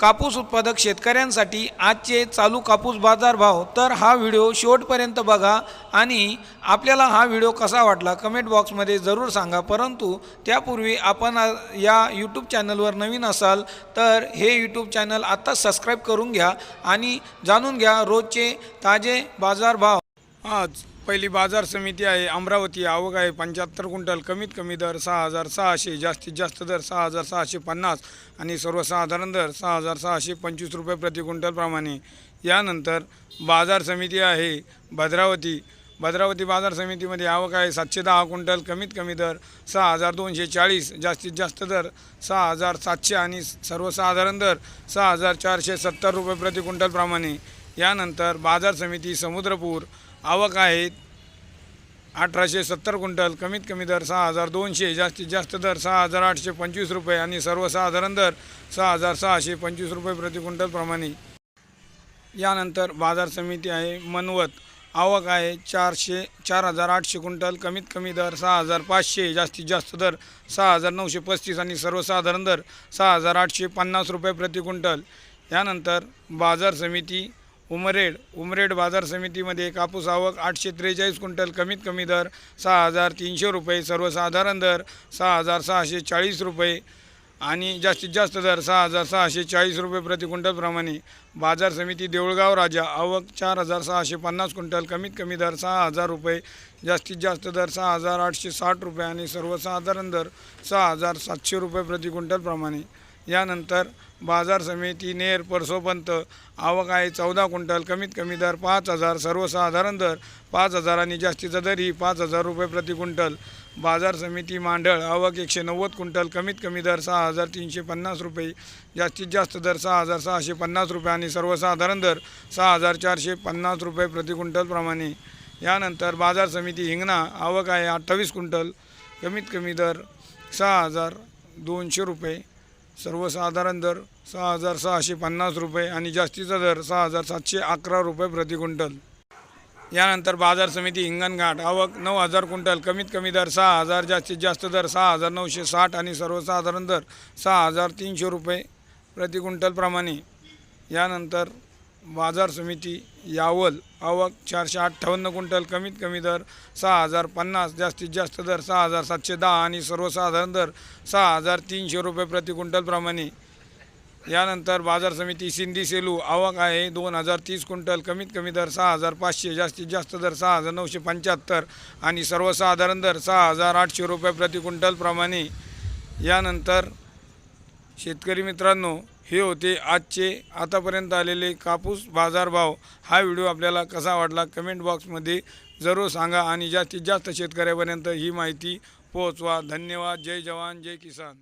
कापूस उत्पादक शेतकऱ्यांसाठी आजचे चालू कापूस बाजार भाव. तर हा व्हिडिओ शेवटपर्यंत बघा आणि आपल्याला हा व्हिडिओ कसा वाटला कमेंट बॉक्समध्ये जरूर सांगा. परंतु त्यापूर्वी आपण या यूट्यूब चॅनलवर नवीन असाल तर हे यूट्यूब चॅनल आत्ताच सबस्क्राईब करून घ्या आणि जाणून घ्या रोजचे ताजे बाजारभाव आज पहिली बाजार समिती आहे अमरावती आवक आहे पंच्याहत्तर क्विंटल कमीत कमी दर सहा हजार सहाशे जास्तीत जास्त दर सहा हजार सहाशे पन्नास आणि सर्वसाधारण दर सहा हजार सहाशे पंचवीस रुपये प्रति क्विंटलप्रमाणे यानंतर बाजार समिती आहे भद्रावती. भद्रावती बाजार समितीमध्ये आवक आहे सातशे दहा क्विंटल कमीत कमी दर सहा हजार दोनशे चाळीस जास्तीत जास्त दर सहा हजार सातशे आणि सर्वसाधारण दर सहा हजार चारशे सत्तर रुपये प्रति क्विंटलप्रमाणे यानंतर बाजार समिती समुद्रपूर आवक आहेत अठराशे सत्तर क्विंटल कमीत कमी दर सहा हजार दोनशे जास्तीत जास्त दर सहा हजार आठशे पंचवीस रुपये आणि सर्वसाधारण दर सहा हजार सहाशे पंचवीस रुपये प्रति क्विंटलप्रमाणे यानंतर बाजार समिती आहे मनवत. आवक आहे चारशे चार हजार आठशे क्विंटल कमीत कमी दर सहा हजार पाचशे जास्तीत जास्त दर सहा हजार नऊशे पस्तीस आणि सर्वसाधारण दर सहा हजार आठशे पन्नास रुपये प्रति क्विंटल. यानंतर बाजार समिती उमरेड उमरेड बाजार समितीमध्ये कापूस आवक आठशे त्रेचाळीस क्विंटल कमीत कमी दर सहा हजार तीनशे रुपये सर्वसाधारण दर सहा हजार सहाशे चाळीस रुपये आणि जास्तीत जास्त दर सहा हजार सहाशे चाळीस रुपये प्रति क्विंटलप्रमाणे बाजार समिती देऊळगाव राजा आवक चार हजार सहाशे पन्नास क्विंटल कमीत कमी दर सहा हजार रुपये जास्तीत जास्त दर सहा हजार आठशे साठ रुपये आणि सर्वसाधारण दर सहा हजार सातशे रुपये प्रति क्विंटलप्रमाणे यानंतर बाजार समिती नेर परसोपंत आवक आहे चौदा क्विंटल कमीत कमी दर पाच हजार सर्वसाधारण दर पाच हजार आणि जास्तीचा दर ही पाच हजार रुपये प्रति क्विंटल. बाजार समिती मांडळ आवक एकशे नव्वद क्विंटल कमीत कमी दर सहा हजार तीनशे पन्नास रुपये जास्तीत जास्त दर सहा हजार सहाशे पन्नास रुपये आणि सर्वसाधारण दर सहा हजार चारशे पन्नास रुपये प्रति क्विंटलप्रमाणे यानंतर बाजार समिती हिंगणा आवक आहे अठ्ठावीस क्विंटल कमीत कमी दर सहा हजार दोनशे रुपये सर्वसाधारण दर सहा हजार सहाशे पन्नास रुपये आणि जास्तीचा दर सहा हजार सातशे अकरा रुपये प्रति क्विंटल. यानंतर बाजार समिती हिंगणघाट आवक नऊ हजार क्विंटल. कमीत कमी दर सहा हजार जास्तीत जास्त दर सहा हजार नऊशे साठ आणि सर्वसाधारण दर सहा हजार तीनशे रुपये प्रति क्विंटलप्रमाणे यानंतर बाजार समिती यावल. आवक चारशे अठ्ठावन्न क्विंटल कमीत कमी दर सहा हजार पन्नास जास्तीत जास्त दर सहा हजार सातशे दहा आणि सर्वसाधारण दर सहा हजार तीनशे रुपये प्रति क्विंटलप्रमाणे यानंतर बाजार समिती सिंधी सेलू. आवक आहे दोन हजार तीस क्विंटल कमीत कमी दर सहा हजार पाचशे जास्तीत जास्त दर सहा हजार नऊशे पंच्याहत्तर आणि सर्वसाधारण दर सहा हजार आठशे रुपये प्रति क्विंटलप्रमाणे यानंतर शेतकरी मित्रांनो हे होते आजचे आतापर्यंत आलेले कापूस बाजारभाव. हा व्हिडिओ आपल्याला कसा वाटला कमेंट बॉक्समध्ये जरूर सांगा आणि जास्तीत जास्त शेतकऱ्यापर्यंत ही माहिती पोहोचवा. धन्यवाद. जय जवान. जय किसान.